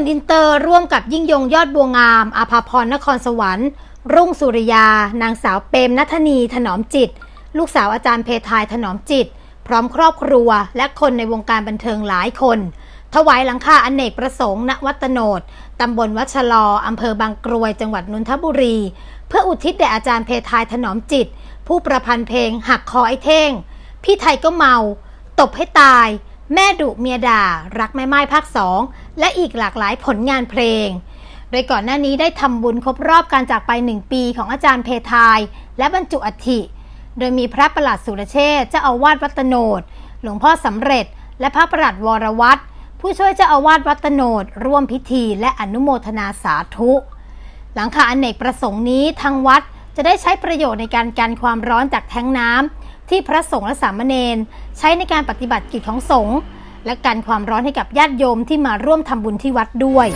นอินเตอร์ร่วมกับยิ่งยงยอดบัวงาม อาภาพรนครสวรรค์ รุ่งสุริยา นางสาวเปรมนัทนีถนอมจิต ลูกสาวอาจารย์เพทายถนอมจิต พร้อมครอบครัวและคนในวงการบันเทิงหลายคน ถวายหลังคาอเนกประสงค์ณวัดตโนดตำบลวัชรออำเภอบางกรวยจังหวัดนนทบุรี เพื่ออุทิศแด่อาจารย์เพทายถนอมจิต ผู้ประพันธ์เพลงหักคอไอ้เท่ง พี่ไทยก็เมา ตบให้ตาย แม่ดุเมียด่า รักแม่ไม้ภาคสองและอีกหลากหลายผลงานเพลง โดยก่อนหน้านี้ได้ทำบุญครบรอบการจากไปหนึ่งปีของอาจารย์เพทาย และบรรจุอัฐิ โดยมีพระประหลัดสุรเชษฐเจ้าอาวาสวัตโนด หลวงพ่อสำเร็จ และพระประหลัดวรวัตรผู้ช่วยเจ้าอาวาสวัตโนด ร่วมพิธีและอนุโมทนาสาธุ หลังคาอเนกประสงค์นี้ทางวัดจะได้ใช้ประโยชน์ในการกันความร้อนจากแท้งน้ำ ที่พระสงฆ์และสามเณรใช้ในการปฏิบัติกิจของสงฆ์และกันความร้อนให้กับญาติโยมที่มาร่วมทำบุญที่วัดด้วย